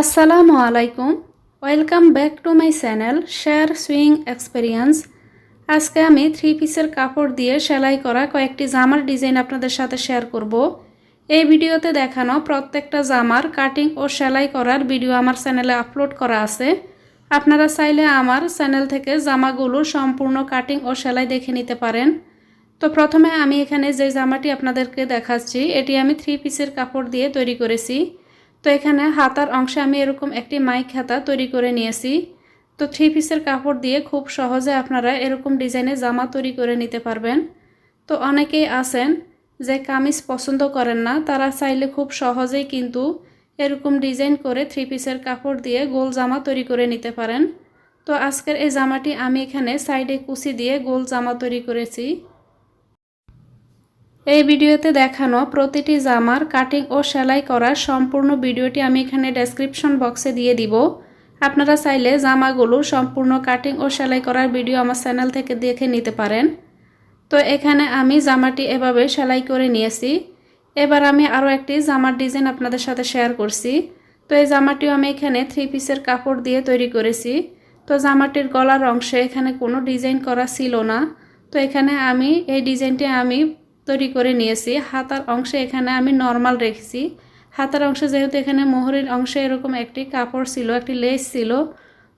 আসসালামু আলাইকুম। Welcome back to my channel share swing experience আজকে আমি থ্রি পিসের কাপড় দিয়ে সেলাই করা কয়েকটি জামার ডিজাইন আপনাদের সাথে শেয়ার করব। এই ভিডিওতে দেখানো প্রত্যেকটা জামার কাটিং ও সেলাই করার ভিডিও আমার চ্যানেলে আপলোড করা আছে। আপনারা চাইলে আমার চ্যানেল থেকে জামাগুলো সম্পূর্ণ কাটিং ও সেলাই দেখে নিতে পারেন। তো প্রথমে আমি এখানে যে জামাটি আপনাদেরকে দেখাচ্ছি, এটি আমি থ্রি পিসের কাপড় দিয়ে তৈরি করেছি। তো এখানে হাতার অংশে আমি এরকম একটি মাইক হাতা তৈরি করে নিয়েছি। তো থ্রি পিসের কাপড় দিয়ে খুব সহজে আপনারা এরকম ডিজাইনে জামা তৈরি করে নিতে পারবেন। তো অনেকেই আছেন যে কামিজ পছন্দ করেন না, তারা চাইলে খুব সহজেই কিন্তু এরকম ডিজাইন করে থ্রি পিসের কাপড় দিয়ে গোল জামা তৈরি করে নিতে পারেন। তো আজকের এই জামাটি আমি এখানে সাইডে কুচি দিয়ে গোল জামা তৈরি করেছি। এই ভিডিওতে দেখানো প্রতিটি জামার কাটিং ও সেলাই করার সম্পূর্ণ ভিডিওটি আমি এখানে ডেসক্রিপশন বক্সে দিয়ে দিব। আপনারা চাইলে জামাগুলো সম্পূর্ণ কাটিং ও সেলাই করার ভিডিও আমার চ্যানেল থেকে দেখে নিতে পারেন। তো এখানে আমি জামাটি এভাবে সেলাই করে নিয়েছি। এবার আমি আরও একটি জামার ডিজাইন আপনাদের সাথে শেয়ার করছি। তো এই জামাটিও আমি এখানে থ্রি পিসের কাপড় দিয়ে তৈরি করেছি। তো জামাটির গলার অংশে এখানে কোনো ডিজাইন করা ছিল না। তো এখানে আমি, এই ডিজাইনটি আমি তৈরি করে নিয়েছি। হাতার অংশে এখানে আমি নর্মাল রেখেছি। হাতার অংশে যেহেতু এখানে মোহরের অংশে এরকম একটি কাপড় ছিল, একটি লেস ছিল,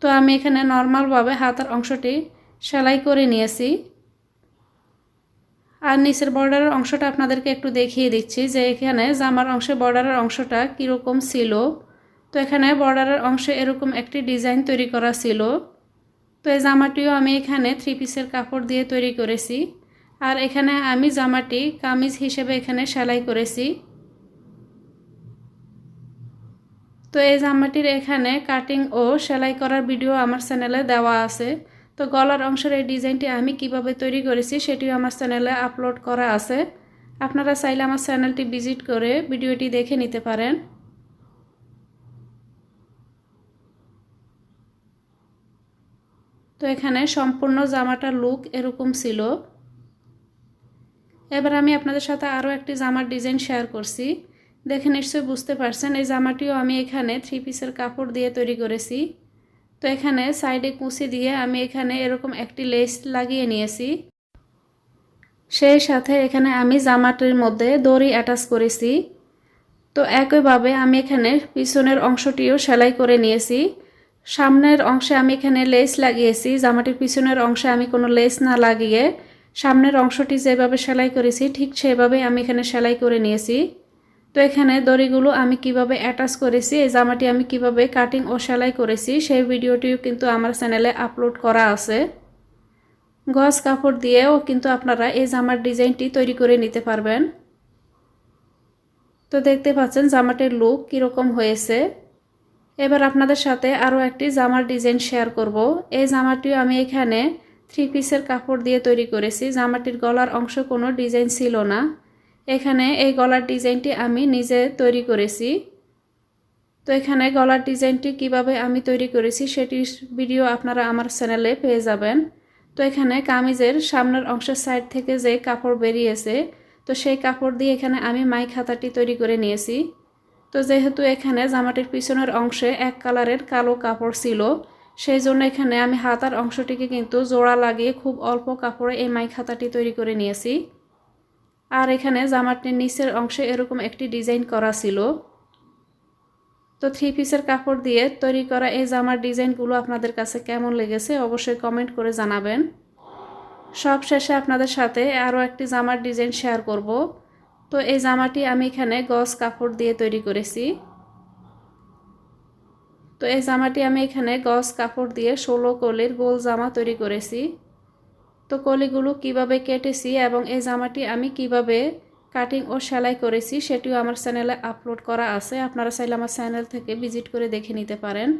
তো আমি এখানে নর্মালভাবে হাতার অংশটি সেলাই করে নিয়েছি। আর নিচের বর্ডারের অংশটা আপনাদেরকে একটু দেখিয়ে দিচ্ছি যে এখানে জামার অংশে বর্ডারের অংশটা কীরকম ছিল। তো এখানে বর্ডারের অংশে এরকম একটি ডিজাইন তৈরি করা ছিল। তো এই জামাটিও আমি এখানে থ্রি পিসের কাপড় দিয়ে তৈরি করেছি। আর এখানে আমি জামাটি কামিজ হিসেবে এখানে সেলাই করেছি। তো এই জামাটির এখানে কাটিং ও সেলাই করার ভিডিও আমার চ্যানেলে দেওয়া আছে। তো গলার অংশের এই ডিজাইনটি আমি কীভাবে তৈরি করেছি সেটিও আমার চ্যানেলে আপলোড করা আছে। আপনারা চাইলে আমার চ্যানেলটি ভিজিট করে ভিডিওটি দেখে নিতে পারেন। তো এখানে সম্পূর্ণ জামাটার লুক এরকম ছিল। এবার আমি আপনাদের সাথে আরও একটি জামার ডিজাইন শেয়ার করছি। দেখে নিশ্চয়ই বুঝতে পারছেন, এই জামাটিও আমি এখানে থ্রি পিসের কাপড় দিয়ে তৈরি করেছি। তো এখানে সাইডে কুচি দিয়ে আমি এখানে এরকম একটি লেস লাগিয়ে নিয়েছি। সেই সাথে এখানে আমি জামাটির মধ্যে দড়ি অ্যাটাচ করেছি। তো একইভাবে আমি এখানে পিছনের অংশটিও সেলাই করে নিয়েছি। সামনের অংশে আমি এখানে লেস লাগিয়েছি, জামাটির পিছনের অংশে আমি কোনো লেস না লাগিয়ে সামনের অংশটি যেভাবে সেলাই করেছি, ঠিক সেভাবেই আমি এখানে সেলাই করে নিয়েছি। তো এখানে দড়িগুলো আমি কীভাবে অ্যাটাচ করেছি, এই জামাটি আমি কীভাবে কাটিং ও সেলাই করেছি, সেই ভিডিওটিও কিন্তু আমার চ্যানেলে আপলোড করা আছে। গজ কাপড় দিয়েও কিন্তু আপনারা এই জামার ডিজাইনটি তৈরি করে নিতে পারবেন। তো দেখতে পাচ্ছেন জামাটির লুক কীরকম হয়েছে। এবার আপনাদের সাথে আরও একটি জামার ডিজাইন শেয়ার করব। এই জামাটিও আমি এখানে থ্রি পিসের কাপড় দিয়ে তৈরি করেছি। জামাটির গলার অংশ কোনো ডিজাইন ছিল না। এখানে এই গলার ডিজাইনটি আমি নিজে তৈরি করেছি। তো এখানে গলার ডিজাইনটি কীভাবে আমি তৈরি করেছি সেটির ভিডিও আপনারা আমার চ্যানেলে পেয়ে যাবেন। তো এখানে কামিজের সামনের অংশের সাইড থেকে যে কাপড় বেরিয়েছে, তো সেই কাপড় দিয়ে এখানে আমি মাই খাতাটি তৈরি করে নিয়েছি। তো যেহেতু এখানে জামাটির পিছনের অংশে এক কালারের কালো কাপড় ছিল সেই জন্য এখানে আমি হাতার অংশটিকে কিন্তু জোড়া লাগিয়ে খুব অল্প কাপড়ে এই মাই খাতাটি তৈরি করে নিয়েছি। আর এখানে জামাটির নিচের অংশে এরকম একটি ডিজাইন করা ছিল। তো থ্রি পিসের কাপড় দিয়ে তৈরি করা এই জামার ডিজাইনগুলো আপনাদের কাছে কেমন লেগেছে অবশ্যই কমেন্ট করে জানাবেন। সব শেষে আপনাদের সাথে আরও একটি জামার ডিজাইন শেয়ার করব। তো এই জামাটি আমি এখানে গস কাপড় দিয়ে তৈরি করেছি। তো এই জামাটি আমি এখানে গস কাপড় দিয়ে ষোলো কলির গোল জামা তৈরি করেছি। তো কলিগুলো কীভাবে কেটেছি এবং এই জামাটি আমি কীভাবে কাটিং ও সেলাই করেছি সেটিও আমার চ্যানেলে আপলোড করা আছে। আপনারা চাইলে আমার চ্যানেল থেকে ভিজিট করে দেখে নিতে পারেন।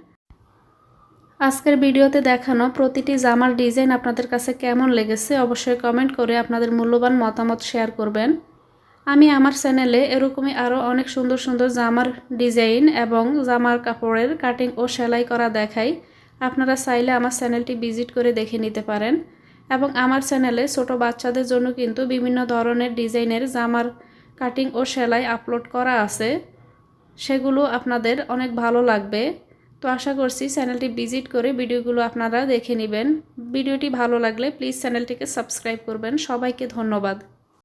আজকের ভিডিওতে দেখানো প্রতিটি জামার ডিজাইন আপনাদের কাছে কেমন লেগেছে অবশ্যই কমেন্ট করে আপনাদের মূল্যবান মতামত শেয়ার করবেন। আমি আমার চ্যানেলে এরকমই আরও অনেক সুন্দর সুন্দর জামার ডিজাইন এবং জামার কাপড়ের কাটিং ও সেলাই করা দেখাই। আপনারা চাইলে আমার চ্যানেলটি ভিজিট করে দেখে নিতে পারেন। এবং আমার চ্যানেলে ছোট বাচ্চাদের জন্য কিন্তু বিভিন্ন ধরনের ডিজাইনের জামার কাটিং ও সেলাই আপলোড করা আছে। সেগুলো আপনাদের অনেক ভালো লাগবে। তো আশা করছি চ্যানেলটি ভিজিট করে ভিডিওগুলো আপনারা দেখে নেবেন। ভিডিওটি ভালো লাগলে প্লিজ চ্যানেলটিকে সাবস্ক্রাইব করবেন। সবাইকে ধন্যবাদ।